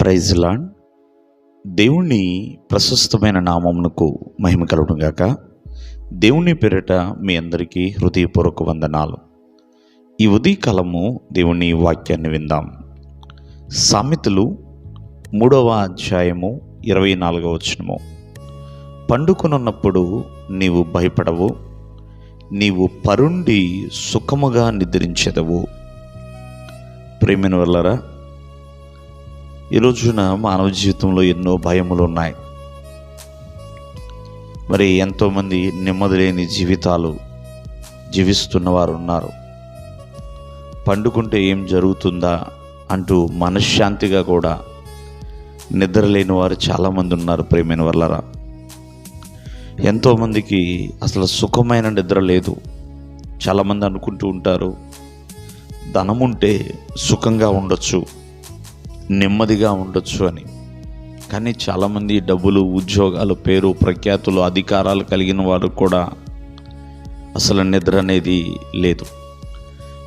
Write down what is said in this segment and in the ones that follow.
Praise lord. దేవుణ్ణి ప్రశస్తమైన నామమునకు మహిమ కలుగునుగాక దేవుని పేరిట మీ అందరికీ హృదయపూర్వక వందనాలు. ఈ ఉదయకాలము దేవుని వాక్యాన్ని విందాం. సామెతలు మూడవ అధ్యాయము ఇరవై నాలుగవ వచనము. పండుకొనున్నప్పుడు నీవు భయపడవు నీవు పరుండి సుఖముగా నిద్రించెదవు. ప్రేమిన వల్లరా ఈ రోజున మానవ జీవితంలో ఎన్నో భయములు ఉన్నాయి మరి ఎంతోమంది నెమ్మది లేని జీవితాలు జీవిస్తున్న వారు ఉన్నారు పండుకుంటే ఏం జరుగుతుందా అంటూ మనశ్శాంతిగా కూడా నిద్ర లేని వారు చాలామంది ఉన్నారు ప్రేమైన వల్లరా ఎంతోమందికి అసలు సుఖమైన నిద్ర లేదు. చాలామంది అనుకుంటూ ఉంటారు ధనం ఉంటే సుఖంగా ఉండొచ్చు. నెమ్మదిగా ఉండొచ్చు అని. కానీ చాలామంది డబ్బులు ఉద్యోగాలు పేరు ప్రఖ్యాతులు అధికారాలు కలిగిన వారు కూడా అసలు నిద్ర అనేది లేదు.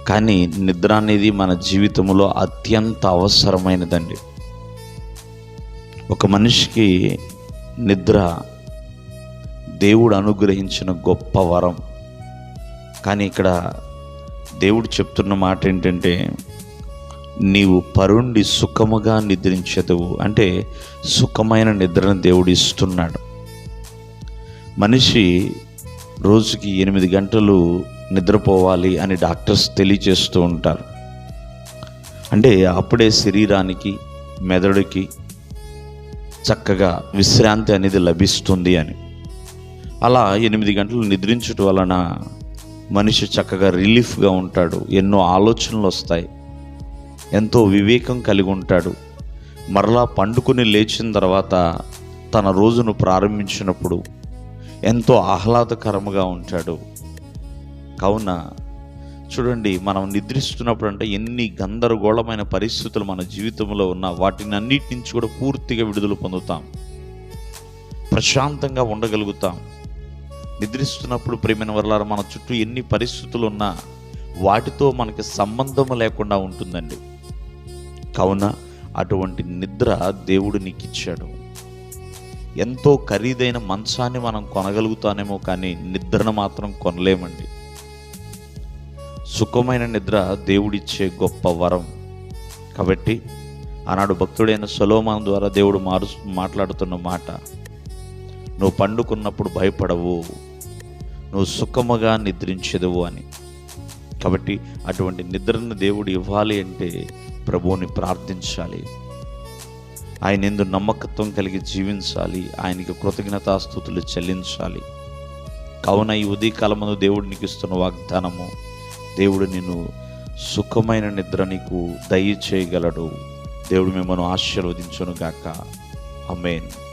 కానీ నిద్ర అనేది మన జీవితంలో అత్యంత అవసరమైనదండి. ఒక మనిషికి నిద్ర దేవుడు అనుగ్రహించిన గొప్ప వరం. కానీ ఇక్కడ దేవుడు చెప్తున్న మాట ఏంటంటే నీవు పరుండి సుఖముగా నిద్రించదువు. అంటే సుఖమైన నిద్రను దేవుడు ఇస్తున్నాడు మనిషి రోజుకి ఎనిమిది గంటలు నిద్రపోవాలి అని డాక్టర్స్ తెలియచేస్తూ ఉంటారు. అంటే అప్పుడే శరీరానికి మెదడుకి చక్కగా విశ్రాంతి అనేది లభిస్తుంది అని. అలా ఎనిమిది గంటలు నిద్రించడం వలన మనిషి చక్కగా రిలీఫ్గా ఉంటాడు. ఎన్నో ఆలోచనలు వస్తాయి. ఎంతో వివేకం కలిగి ఉంటాడు. మరలా పండుకుని లేచిన తర్వాత తన రోజును ప్రారంభించినప్పుడు ఎంతో ఆహ్లాదకరముగా ఉంటాడు. కావున చూడండి మనం నిద్రిస్తున్నప్పుడు అంటే ఎన్ని గందరగోళమైన పరిస్థితులు మన జీవితంలో ఉన్న వాటిని అన్నిటి నుంచి కూడా పూర్తిగా విడుదల పొందుతాం. ప్రశాంతంగా ఉండగలుగుతాం. నిద్రిస్తున్నప్పుడు ప్రేమైన వరలారా మన చుట్టూ ఎన్ని పరిస్థితులు ఉన్నా వాటితో మనకి సంబంధం లేకుండా ఉంటుందండి. కావున అటువంటి నిద్ర దేవుడు నీకు ఇచ్చాడు ఎంతో ఖరీదైన మంచాన్ని మనం కొనగలుగుతానేమో కానీ నిద్రను మాత్రం కొనలేమండి. సుఖమైన నిద్ర దేవుడిచ్చే గొప్ప వరం. కాబట్టి ఆనాడు భక్తుడైన సొలోమాన్ ద్వారా దేవుడు మారు మాట్లాడుతున్న మాట నువ్వు పండుకున్నప్పుడు భయపడవు. నువ్వు సుఖముగా నిద్రించదువు అని. కాబట్టి అటువంటి నిద్రను దేవుడు ఇవ్వాలి అంటే ప్రభువుని ప్రార్థించాలి. ఆయన ఎందు నమ్మకత్వం కలిగి జీవించాలి. ఆయనకి కృతజ్ఞతాస్థుతులు చెల్లించాలి. కావున ఈ ఉదయకాలమందు దేవుడు నీకు ఇస్తున్న వాగ్దానము దేవుడు నిన్ను సుఖమైన నిద్ర నీకు దయచేయగలడు. దేవుడు మిమ్మల్ని ఆశీర్వదించును గాక అమేన్